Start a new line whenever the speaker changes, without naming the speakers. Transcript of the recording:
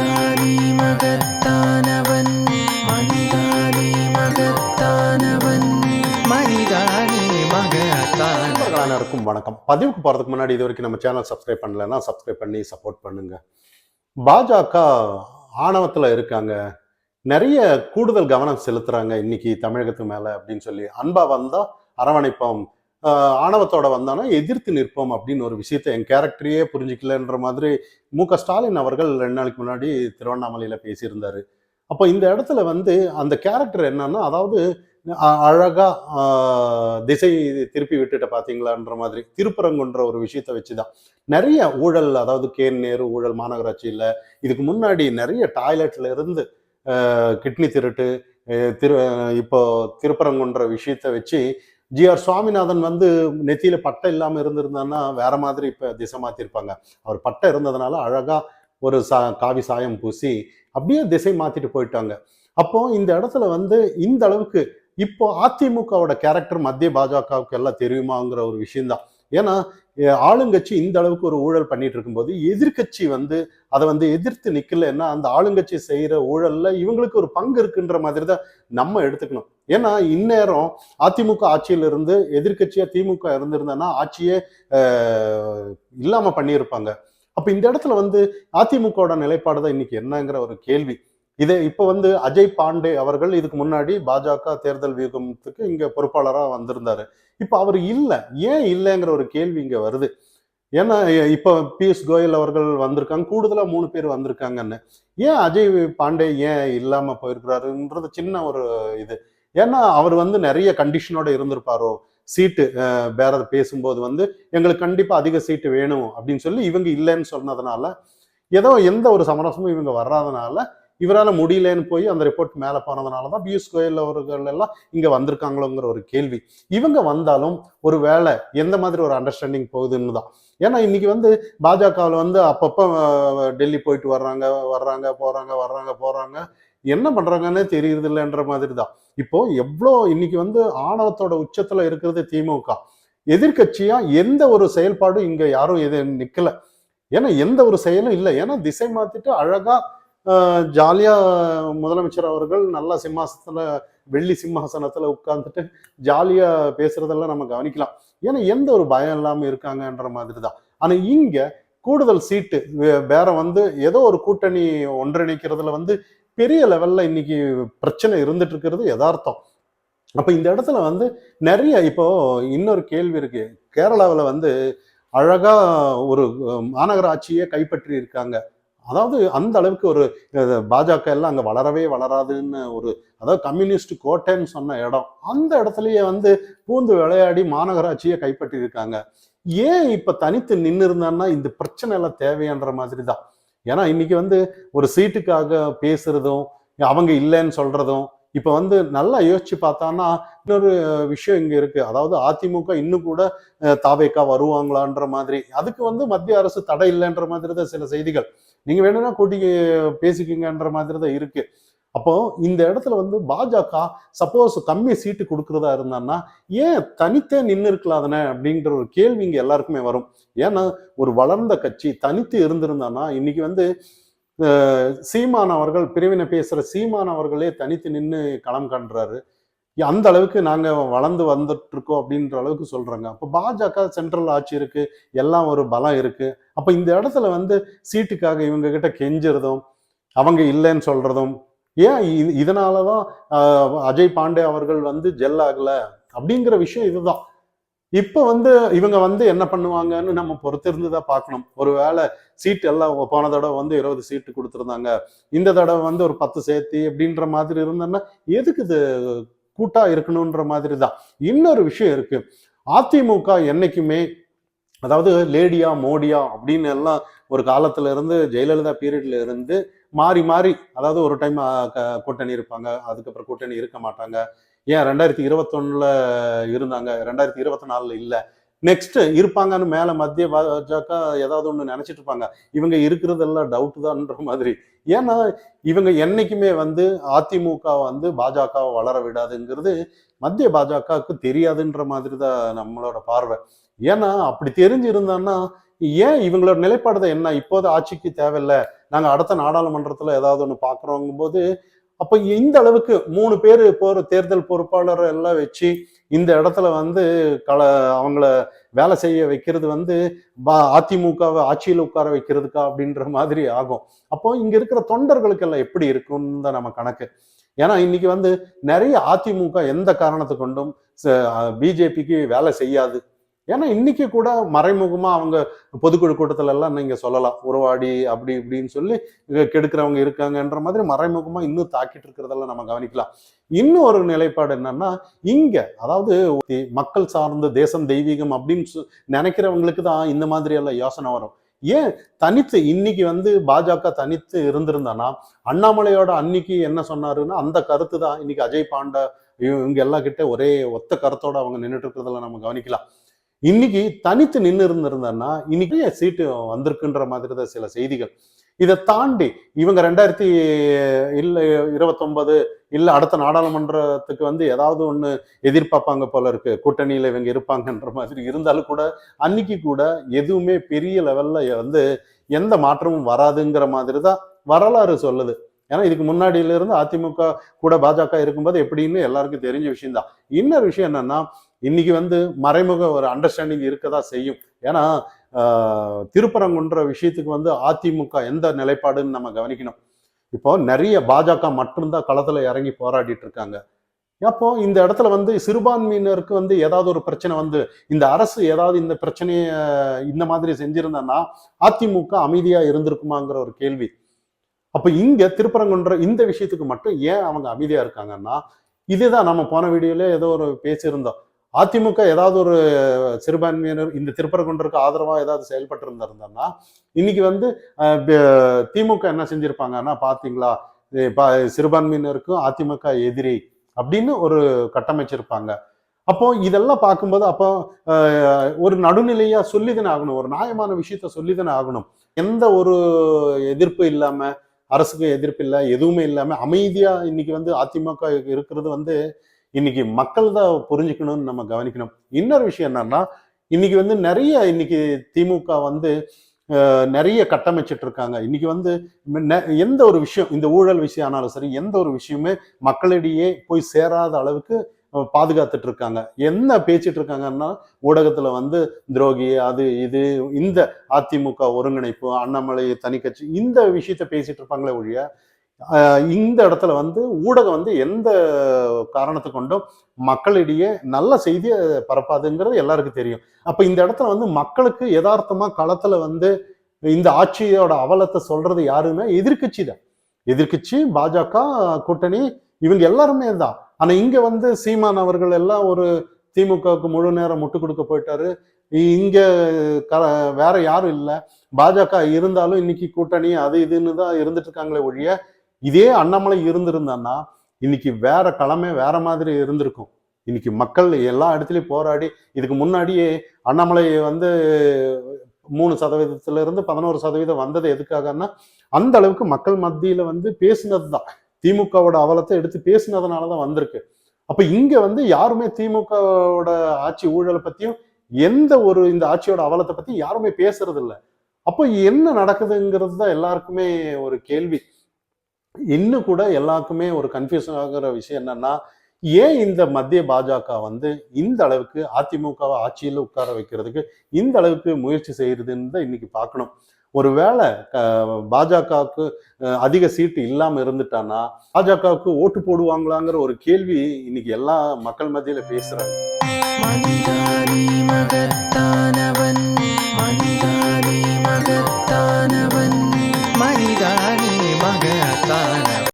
மனிதானி மகத்தானவன் மகத்தானவன்.
வணக்கம். பதிவுக்கு போறதுக்கு முன்னாடி இது வரைக்கும் நம்ம சேனல் சப்ஸ்கிரைப் பண்ணலன்னா சப்ஸ்கிரைப் பண்ணி சப்போர்ட் பண்ணுங்க. பாஜக ஆணவத்துல இருக்காங்க. நிறைய கூடுதல் கவனம் செலுத்துறாங்க இன்னைக்கு தமிழகத்து மேல அப்படின்னு சொல்லி. அன்பா வந்தா அரவணைப்போம். ஆணவத்தோட வந்தானா எதிர்த்து நிற்போம் அப்படின்னு ஒரு விஷயத்தை என் கேரக்டரையே புரிஞ்சிக்கலன்ற மாதிரி மு க ஸ்டாலின் அவர்கள் ரெண்டு நாளைக்கு முன்னாடி திருவண்ணாமலையில் பேசியிருந்தாரு. அப்போ இந்த இடத்துல வந்து அந்த கேரக்டர் என்னன்னா அதாவது அழகா திசை திருப்பி விட்டுட்ட பாத்தீங்களான்ற மாதிரி திருப்பரங்குன்ற ஒரு விஷயத்த வச்சுதான். நிறைய ஊழல் அதாவது கேன் நேரு ஊழல் மாநகராட்சியில் இதுக்கு முன்னாடி நிறைய டாய்லெட்ல இருந்து கிட்னி திருட்டு திரு இப்போ திருப்பரங்குன்ற விஷயத்த வச்சு ஜிஆர் சுவாமிநாதன் வந்து நெத்தியில பட்டை இல்லாம இருந்திருந்தான்னா வேற மாதிரி இப்ப திசை மாத்திருப்பாங்க. அவர் பட்டை இருந்ததுனால அழகா ஒரு சா காவி சாயம் பூசி அப்படியே திசை மாத்திட்டு போயிட்டாங்க. அப்போ இந்த இடத்துல வந்து இந்த அளவுக்கு இப்போ அதிமுகவோட கேரக்டர் மத்திய பாஜகவுக்கு எல்லாம் தெரியுமாங்கிற ஒரு விஷயம்தான். ஏன்னா ஆளுங்கட்சி இந்த அளவுக்கு ஒரு ஊழல் பண்ணிட்டு இருக்கும்போது எதிர்க்கட்சி வந்து அதை வந்து எதிர்த்து நிக்கலன்னா அந்த ஆளுங்கட்சி செய்யற ஊழல்ல இவங்களுக்கு ஒரு பங்கு இருக்குன்ற மாதிரி தான் நம்ம எடுத்துக்கணும். ஏன்னா இந்நேரம் அதிமுக ஆட்சியில இருந்து எதிர்கட்சியா திமுக இருந்திருந்தனா ஆட்சியே இல்லாம பண்ணியிருப்பாங்க. அப்ப இந்த இடத்துல வந்து அதிமுகவோட நிலைப்பாடு தான் இன்னைக்கு என்னங்கிற ஒரு கேள்வி. இதே இப்போ வந்து அஜய் பாண்டே அவர்கள் இதுக்கு முன்னாடி பாஜக தேர்தல் வியூகத்துக்கு இங்கே பொறுப்பாளராக வந்திருந்தாரு. இப்போ அவர் இல்லை. ஏன் இல்லைங்கிற ஒரு கேள்வி இங்கே வருது. ஏன்னா இப்போ பியூஷ் கோயல் அவர்கள் வந்திருக்காங்க. கூடுதலாக மூணு பேர் வந்திருக்காங்கன்னு. ஏன் அஜய் பாண்டே ஏன் இல்லாமல் போயிருக்கிறாருன்றது சின்ன ஒரு இது. ஏன்னா அவர் வந்து நிறைய கண்டிஷனோட இருந்திருப்பாரோ? சீட்டு வேற பேசும்போது வந்து எங்களுக்கு கண்டிப்பாக அதிக சீட்டு வேணும் அப்படின்னு சொல்லி இவங்க இல்லைன்னு சொன்னதுனால ஏதோ எந்த ஒரு சமரசமும் இவங்க வர்றாதனால இவரால் முடியலன்னு போய் அந்த ரிப்போர்ட் மேலே போனதுனால தான் பியூஷ் கோயல் அவர்கள் எல்லாம் இங்கே வந்திருக்காங்களோங்கிற ஒரு கேள்வி. இவங்க வந்தாலும் ஒரு வேலை எந்த மாதிரி ஒரு அண்டர்ஸ்டாண்டிங் போகுதுன்னு தான். ஏன்னா இன்னைக்கு வந்து பாஜகவில் வந்து அப்பப்போ டெல்லி போயிட்டு வர்றாங்க வர்றாங்க போகிறாங்க வர்றாங்க போகிறாங்க என்ன பண்ணுறாங்கன்னே தெரியுது இல்லைன்ற மாதிரி தான். இப்போ எவ்வளோ இன்னைக்கு வந்து ஆணவத்தோட உச்சத்தில் இருக்கிறது திமுக. எதிர்க்கட்சியா எந்த ஒரு செயல்பாடும் இங்க யாரும் எது நிக்கல. ஏன்னா எந்த ஒரு செயலும் இல்லை. ஏன்னா திசை மாத்திட்டு அழகா ஜாலியாக முதலமைச்சர் அவர்கள் நல்ல சிம்மாசனத்தில் வெள்ளி சிம்மாசனத்தில் உட்காந்துட்டு ஜாலியாக பேசுகிறதெல்லாம் நம்ம கவனிக்கலாம். ஏன்னா எந்த ஒரு பயம் இல்லாமல் இருக்காங்கன்ற மாதிரி தான் ஆனால் இங்கே கூடுதல் சீட்டு வே- வேற வந்து ஏதோ ஒரு கூட்டணி ஒன்றிணைக்கிறதுல வந்து பெரிய லெவலில் இன்னைக்கு பிரச்சனை இருந்துட்டு இருக்கிறது யதார்த்தம். அப்போ இந்த இடத்துல வந்து நிறைய இப்போ இன்னொரு கேள்வி இருக்கு. கேரளாவில் வந்து அழகா ஒரு மாநகராட்சியை மாநகராட்சியே கைப்பற்றி இருக்காங்க அதாவது அந்த அளவுக்கு ஒரு பாஜக எல்லாம் அங்கே வளரவே வளராதுன்னு ஒரு அதாவது கம்யூனிஸ்ட் கோட்டைன்னு சொன்ன இடம் அந்த இடத்துலயே வந்து பூந்து விளையாடி மாநகராட்சியை கைப்பற்றி இருக்காங்க ஏன் இப்போ தனித்து நின்று இருந்தான்னா இந்த பிரச்சனை எல்லாம் தேவையான்ற மாதிரி தான் ஏன்னா இன்னைக்கு வந்து ஒரு சீட்டுக்காக பேசுறதும் அவங்க இல்லைன்னு சொல்றதும் இப்போ வந்து நல்லா யோசிச்சு பார்த்தான்னா இன்னொரு விஷயம் இங்கே இருக்கு. அதாவது அதிமுக இன்னும் கூட தாவேக்கா வருவாங்களான்ற மாதிரி. அதுக்கு வந்து மத்திய அரசு தடை இல்லைன்ற மாதிரி தான் சில செய்திகள். நீங்க வேணும்னா கூட்டி பேசிக்கிங்கன்ற மாதிரி தான் இருக்கு. அப்போ இந்த இடத்துல வந்து பாஜக சப்போஸ் கம்மி சீட்டு கொடுக்கறதா இருந்தான்னா ஏன் தனித்தே நின்று இருக்கலாதானே அப்படின்ற ஒரு கேள்வி இங்கே எல்லாருக்குமே வரும். ஏன்னா ஒரு வளர்ந்த கட்சி தனித்து இருந்திருந்தான்னா இன்னைக்கு வந்து சீமான் அவர்கள் பிரிவினை பேசுகிற சீமான் அவர்களே தனித்து நின்று களம் காண்றாரு அந்த அளவுக்கு நாங்கள் வளர்ந்து வந்துட்டு இருக்கோம் அப்படின்ற அளவுக்கு சொல்கிறாங்க அப்போ பாஜக சென்ட்ரல் ஆட்சி இருக்கு எல்லாம் ஒரு பலம் இருக்குது அப்போ இந்த இடத்துல வந்து சீட்டுக்காக இவங்க கிட்ட கெஞ்சுறதும் அவங்க இல்லைன்னு சொல்கிறதும் ஏன் இதனால தான் அஜய் பாண்டே அவர்கள் வந்து ஜெல் அப்படிங்கிற விஷயம் இதுதான். இப்போ வந்து இவங்க வந்து என்ன பண்ணுவாங்கன்னு நம்ம பொறுத்திருந்து தான் பார்க்கணும். ஒருவேளை சீட் எல்லாம் போன தடவை வந்து இருபது சீட்டு கொடுத்துருந்தாங்க. இந்த தடவை வந்து ஒரு பத்து சேர்த்தி அப்படின்ற மாதிரி இருந்தோன்னா எதுக்கு இது கூட்டா இருக்கணுன்ற மாதிரி தான் இன்னொரு விஷயம் இருக்கு. அதிமுக என்னைக்குமே அதாவது லேடியா மோடியா அப்படின்னு எல்லாம் ஒரு காலத்துல இருந்து ஜெயலலிதா பீரியட்ல இருந்து மாறி மாறி அதாவது ஒரு டைம் கூட்டணி இருப்பாங்க. அதுக்கப்புறம் கூட்டணி இருக்க மாட்டாங்க. ஏன் ரெண்டாயிரத்தி இருபத்தொன்னுல இருந்தாங்க? ரெண்டாயிரத்தி இருபத்தி நாலுல இல்லை. நெக்ஸ்ட் இருப்பாங்கன்னு மேல மத்திய பாஜக ஏதாவது ஒன்று நினைச்சிட்டு இருப்பாங்க. இவங்க இருக்கிறதெல்லாம் டவுட் தான்ன்ற மாதிரி. ஏன்னா இவங்க என்னைக்குமே வந்து அதிமுக வந்து பாஜகவை வளர விடாதுங்கிறது மத்திய பாஜகவுக்கு தெரியாதுன்ற மாதிரி தான் நம்மளோட பார்வை. ஏன்னா அப்படி தெரிஞ்சிருந்தான்னா ஏன் இவங்களோட நிலைப்பாடு தான் என்ன? இப்போது ஆட்சிக்கு தேவையில்லை. நாங்கள் அடுத்த நாடாளுமன்றத்தில் ஏதாவது ஒன்று பார்க்குறோங்கும்போது அப்ப இந்த அளவுக்கு மூணு பேர் போற தேர்தல் பொறுப்பாளர் எல்லாம் வச்சு இந்த இடத்துல வந்து கல அவங்கள வேலை செய்ய வைக்கிறது வந்து பா- அதிமுகவை ஆட்சியில் உட்கார வைக்கிறதுக்கா அப்படின்ற மாதிரி ஆகும். அப்போ இங்க இருக்கிற தொண்டர்களுக்கு எல்லாம் எப்படி இருக்கும்னு தான் நம்ம கணக்கு. ஏன்னா இன்னைக்கு வந்து நிறைய அதிமுக எந்த காரணத்தை கொண்டும் பிஜேபிக்கு வேலை செய்யாது. ஏன்னா இன்னைக்கு கூட மறைமுகமா அவங்க பொதுக்குழு கூட்டத்துல எல்லாம் நீங்க சொல்லலாம். உறவாடி அப்படி இப்படின்னு சொல்லி கெடுக்கிறவங்க இருக்காங்கன்ற மாதிரி மறைமுகமா இன்னும் தாக்கிட்டு இருக்கிறதெல்லாம் நம்ம கவனிக்கலாம். இன்னும் ஒரு நிலைப்பாடு என்னன்னா இங்க அதாவது மக்கள் சார்ந்த தேசம் தெய்வீகம் அப்படின்னு நினைக்கிறவங்களுக்கு தான் இந்த மாதிரி எல்லாம் யோசனை வரும். ஏன்? தனித்து இன்னைக்கு வந்து பாஜக தனித்து இருந்திருந்தானா அண்ணாமலையோட அன்னைக்கு என்ன சொன்னாருன்னா அந்த கருத்து தான். இன்னைக்கு அஜய் பாண்டா இவங்க எல்லா கிட்ட ஒரே ஒத்த கருத்தோட அவங்க நின்றுட்டு இருக்கிறதுல நம்ம கவனிக்கலாம். இன்னைக்கு தனித்து நின்று இருந்திருந்தேன்னா இன்னைக்கு சீட்டு வந்திருக்குன்ற மாதிரி தான் சில செய்திகள். இதை தாண்டி இவங்க ரெண்டாயிரத்தி இல்லை இருபத்தொன்பது இல்லை அடுத்த நாடாளுமன்றத்துக்கு வந்து ஏதாவது ஒன்று எதிர்பார்ப்பாங்க போல இருக்கு. கூட்டணியில் இவங்க இருப்பாங்கன்ற மாதிரி இருந்தாலும் கூட அன்னைக்கு கூட எதுவுமே பெரிய லெவல்ல வந்து எந்த மாற்றமும் வராதுங்கிற மாதிரி தான் வரலாறு சொல்லுது. ஏன்னா இதுக்கு முன்னாடியில இருந்து அதிமுக கூட பாஜக இருக்கும்போது எப்படின்னு எல்லாருக்கும் தெரிஞ்ச விஷயம்தான். இன்னொரு விஷயம் என்னன்னா இன்னைக்கு வந்து மறைமுக ஒரு அண்டர்ஸ்டாண்டிங் இருக்கதா செய்யும். ஏன்னா திருப்பரங்குன்ற விஷயத்துக்கு வந்து அதிமுக எந்த நிலைப்பாடுன்னு நம்ம கவனிக்கணும். இப்போ நிறைய பாஜக மட்டும்தான் களத்துல இறங்கி போராடிட்டு இருக்காங்க. அப்போ இந்த இடத்துல வந்து சிறுபான்மையினருக்கு வந்து ஏதாவது ஒரு பிரச்சனை வந்து இந்த அரசு ஏதாவது இந்த பிரச்சனைய இந்த மாதிரி செஞ்சிருந்தேன்னா அதிமுக அமைதியா இருந்திருக்குமாங்கிற ஒரு கேள்வி. அப்ப இங்க திருப்பரங்குன்ற இந்த விஷயத்துக்கு மட்டும் ஏன் அவங்க அமைதியா இருக்காங்கன்னா இதுதான் நம்ம போன வீடியோல ஏதோ ஒரு பேசியிருந்தோம். அதிமுக ஏதாவது ஒரு சிறுபான்மையினர் இந்த திருப்பரங்குன்றருக்கு ஆதரவா ஏதாவது செயல்பட்டு இருந்திருந்தோம்னா இன்னைக்கு வந்து திமுக என்ன செஞ்சிருப்பாங்கன்னா பாத்தீங்களா ப- சிறுபான்மையினருக்கும் அதிமுக எதிரி அப்படின்னு ஒரு கட்டமைச்சிருப்பாங்க. அப்போ இதெல்லாம் பார்க்கும்போது அப்போ ஒரு நடுநிலையா சொல்லிதானே ஆகணும் ஒரு நியாயமான விஷயத்த சொல்லிதானே ஆகணும். எந்த ஒரு எதிர்ப்பு இல்லாம அரசுக்கு எதிர்ப்பு இல்லை எதுவுமே இல்லாம அமைதியா இன்னைக்கு வந்து அதிமுக இருக்கிறது வந்து இன்னைக்கு மக்கள் தான் புரிஞ்சுக்கணும்னு நம்ம கவனிக்கணும். இன்னொரு விஷயம் என்னன்னா இன்னைக்கு வந்து நிறைய இன்னைக்கு திமுக வந்து நிறைய கட்டமைச்சிட்டு இருக்காங்க இன்னைக்கு வந்து நெ- எந்த ஒரு விஷயம் இந்த ஊழல் விஷயம் ஆனாலும் சரி எந்த ஒரு விஷயமே மக்களிடையே போய் சேராத அளவுக்கு பாதுகாத்துட்டு இருக்காங்க என்ன பேசிட்டு இருக்காங்கன்னா ஊடகத்துல வந்து துரோகி அது இது இந்த அதிமுக ஒருங்கிணைப்பு அண்ணாமலை தனி கட்சி இந்த விஷயத்த பேசிட்டு இருப்பாங்களே ஒழிய இந்த இடத்துல வந்து ஊடகம் வந்து எந்த காரணத்தை கொண்டும் மக்களிடையே நல்ல செய்தியை பரப்பாதுங்கிறது எல்லாருக்கும் தெரியும். அப்போ இந்த இடத்துல வந்து மக்களுக்கு யதார்த்தமா களத்துல வந்து இந்த ஆட்சியோட அவலத்தை சொல்றது யாருன்னா எதிர்கட்சி தான். எதிர்க்கட்சி பாஜக கூட்டணி இவங்க எல்லாருமே தான். ஆனா இங்க வந்து சீமான் அவர்கள் எல்லாம் ஒரு திமுகவுக்கு முழு நேரம் முட்டு கொடுக்க போயிட்டாரு. இங்க க வேற யாரும் இல்லை. பாஜக இருந்தாலும் இன்னைக்கு கூட்டணி அது இதுன்னு தான் இருந்துட்டு இருக்காங்களே ஒழிய இதே அண்ணாமலை இருந்திருந்தான்னா இன்னைக்கு வேற களமே வேற மாதிரி இருந்திருக்கும். இன்னைக்கு மக்கள் எல்லா இடத்துலையும் போராடி இதுக்கு முன்னாடியே அண்ணாமலை வந்து மூணு சதவீதத்துல இருந்து பதினோரு சதவீதம் வந்தது எதுக்காகன்னா அந்த அளவுக்கு மக்கள் மத்தியில வந்து பேசுனது தான் திமுகவோட அவலத்தை எடுத்து பேசுனதுனால தான் வந்திருக்கு. அப்ப இங்க வந்து யாருமே திமுகவோட ஆட்சி ஊழலை பத்தியும் எந்த ஒரு இந்த ஆட்சியோட அவலத்தை பத்தி யாருமே பேசுறது இல்லை அப்போ என்ன நடக்குதுங்கிறது தான் எல்லாருக்குமே ஒரு கேள்வி. இன்னும் கூட எல்லாருக்குமே ஒரு கன்ஃபியூஷன் ஆகிற விஷயம் என்னன்னா ஏன் இந்த மத்திய பாஜக வந்து இந்த அளவுக்கு அதிமுகவை ஆட்சியில் உட்கார வைக்கிறதுக்கு இந்த அளவுக்கு முயற்சி செய்யறதுன்னு தான் இன்னைக்கு பார்க்கணும். ஒருவேளை பாஜகவுக்கு அதிக சீட்டு இல்லாமல் இருந்துட்டானா பாஜகவுக்கு ஓட்டு போடுவாங்களாங்கிற ஒரு கேள்வி இன்னைக்கு எல்லா மக்கள் மத்தியில பேசுறாங்க.